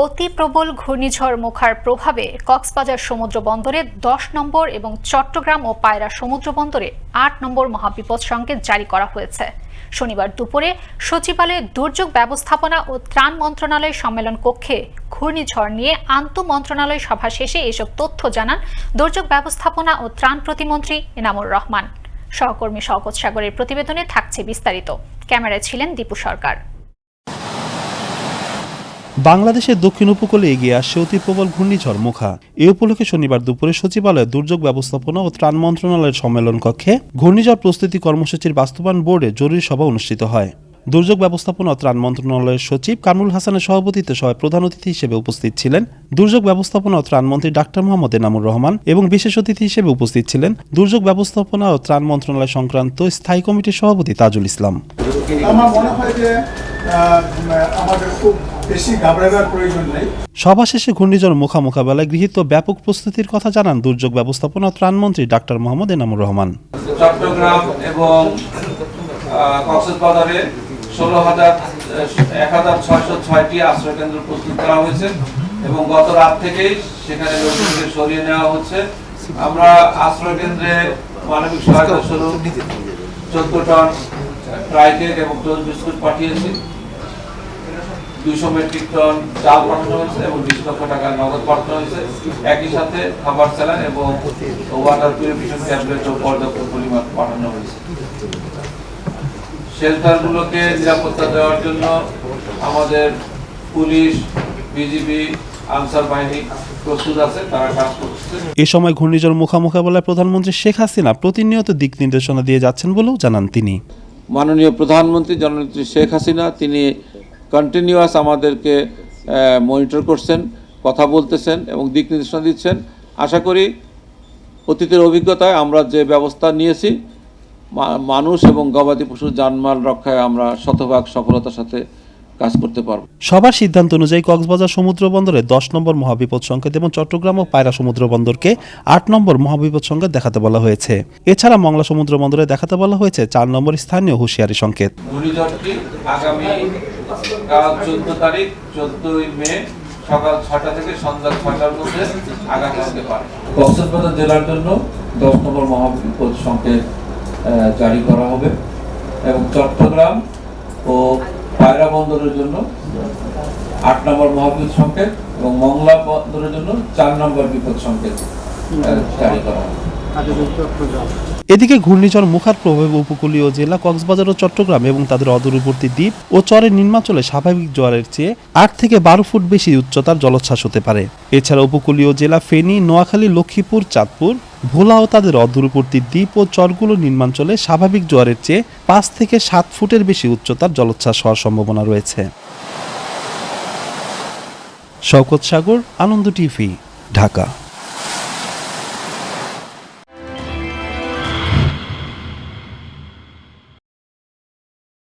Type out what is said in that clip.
অতি প্রবল ঘূর্ণিঝড় মুখার প্রভাবে কক্সবাজার সমুদ্র বন্দরে দশ নম্বর এবং চট্টগ্রাম ও পায়রা সমুদ্র বন্দরে আট নম্বর মহাবিপদ সংকেত জারি করা হয়েছে। শনিবার দুপুরে সচিবালয়ে দুর্যোগ ব্যবস্থাপনা ও ত্রাণ মন্ত্রণালয় সম্মেলন কক্ষে ঘূর্ণিঝড় নিয়ে আন্ত মন্ত্রণালয় সভা শেষে এসব তথ্য জানান দুর্যোগ ব্যবস্থাপনা ও ত্রাণ প্রতিমন্ত্রী এনামুর রহমান। সহকর্মী শওকত সাগরের প্রতিবেদনে থাকছে বিস্তারিত। ক্যামেরায় ছিলেন দীপু সরকার। বাংলাদেশের দক্ষিণ উপকূলে এগিয়ে আসছে অতি প্রবল ঘূর্ণিঝড় মুখা। এ উপলক্ষে শনিবার দুপুরে সচিবালয়ে দুর্যোগ ব্যবস্থাপনা ও ত্রাণ মন্ত্রণালয়ের সম্মেলন কক্ষে ঘূর্ণিঝড় প্রস্তুতি কর্মসূচির বাস্তবায়ন বোর্ডে জরুরি সভা অনুষ্ঠিত হয়। দুর্যোগ ব্যবস্থাপনা ও ত্রাণ মন্ত্রণালয়ের সচিব কামরুল হাসানের সভাপতিত্বে সভায় প্রধান অতিথি হিসেবে উপস্থিত ছিলেন দুর্যোগ ব্যবস্থাপনা ও ত্রাণ মন্ত্রী ডাক্তার মোহাম্মদ এনামুর রহমান এবং বিশেষ অতিথি হিসেবে উপস্থিত ছিলেন দুর্যোগ ব্যবস্থাপনা ও ত্রাণ মন্ত্রণালয় সংক্রান্ত স্থায়ী কমিটির সভাপতি তাজুল ইসলাম। আমার মনে হয় যে আমাদের খুব বেশি ঘাবড়াবার প্রয়োজন নেই। সভা শেষে ঘূর্ণিঝড় মুখা মোকাবেলায় গৃহীত ব্যাপক প্রস্তুতির কথা জানান দুর্যোগ ব্যবস্থাপনা ত্রাণমন্ত্রী ডাক্তার মোহাম্মদ এনামুর রহমান। চট্টগ্রাম এবং কক্সবাজারে ষোলো হাজার এক হাজার ছয়শো ছয়টি আশ্রয় কেন্দ্র প্রস্তুত করা হয়েছে এবং গত রাত থেকেই সেখানে লোকজনকে সরিয়ে নেওয়া হচ্ছে। আমরা আশ্রয় কেন্দ্রে মানবিক সহায়তা স্বরূপ চোদ্দ টন ট্রাইকেট এবং টোজ বিস্কুট পাঠিয়েছি। দুইশো মেট্রিক টন চাল পাঠানো হয়েছে এবং বিশ লক্ষ টাকা নগদ পাঠানো হয়েছে। একই সাথে খাবার স্যালান এবং ওয়াটার পিউরিফিকেশন ট্যাবলেট ও পর্যাপ্ত পরিমাণ পাঠানো হয়েছে। শেল্টারগুলোকে নিরাপত্তা দেওয়ার জন্য আমাদের পুলিশ বিজিবি আনসার বাহিনী প্রস্তুত আছে তারা কাজ এ সময় ঘূর্ণিঝড় মোকাবেলায় প্রধানমন্ত্রী শেখ হাসিনা প্রতিনিয়ত দিক নির্দেশনা দিয়ে যাচ্ছেন বলেও জানান তিনি। মাননীয় প্রধানমন্ত্রী জননেত্রী শেখ হাসিনা তিনি কন্টিনিউয়াস আমাদেরকে মনিটর করছেন কথা বলতেছেন এবং দিক নির্দেশনা দিচ্ছেন। আশা করি অতীতের অভিজ্ঞতায় আমরা যে ব্যবস্থা নিয়েছি মানুষ এবং গবাদি পশুর জানমাল রক্ষায় আমরা শতভাগ সফলতার সাথে কাজ করতে পারব। সবার সিদ্ধান্ত অনুযায়ী কক্সবাজার সমুদ্র বন্দরে দশ নম্বর মহাবিপদ সংকেত এবং চট্টগ্রাম ও পায়রা সমুদ্র বন্দরকে আট নম্বর মহাবিপদ সংকেত দেখাতে বলা হয়েছে। এছাড়া মংলা সমুদ্র বন্দরে দেখাতে বলা হয়েছে চার নম্বর স্থানীয় হুঁশিয়ারি সংকেত। চোদ্দ তারিখ, চোদ্দই মে সকাল থেকে সন্ধ্যা মধ্যে পারে। কক্সবাজার জেলার জন্য দশ নম্বর মহাবিপদ সংকেত জারি করা হবে এবং চট্টগ্রাম ও পায়রা বন্দরের জন্য আট নম্বর মহাবিপদ সংকেত এবং মংলা বন্দরের জন্য চার নম্বর বিপদ সংকেত জারি করা হবে। এদিকে ঘূর্ণিঝড় মুখার প্রভাবে উপকূলীয় জেলা কক্সবাজার ও চট্টগ্রাম এবং তাদের অদূরবর্তী দ্বীপ ও চরের নিম্নাঞ্চলে স্বাভাবিক জোয়ারের চেয়ে আট থেকে বারো ফুট বেশি উচ্চতার জলোচ্ছ্বাস হতে পারে। এছাড়া উপকূলীয় জেলা ফেনী, নোয়াখালী, লক্ষ্মীপুর, চাঁদপুর, ভোলা ও তাদের অদূরবর্তী দ্বীপ ও চরগুলো নিম্নাঞ্চলে স্বাভাবিক জোয়ারের চেয়ে পাঁচ থেকে সাত ফুটের বেশি উচ্চতার জলোচ্ছ্বাস হওয়ার সম্ভাবনা রয়েছে। শওকত সাগর, আনন্দ টিভি, ঢাকা।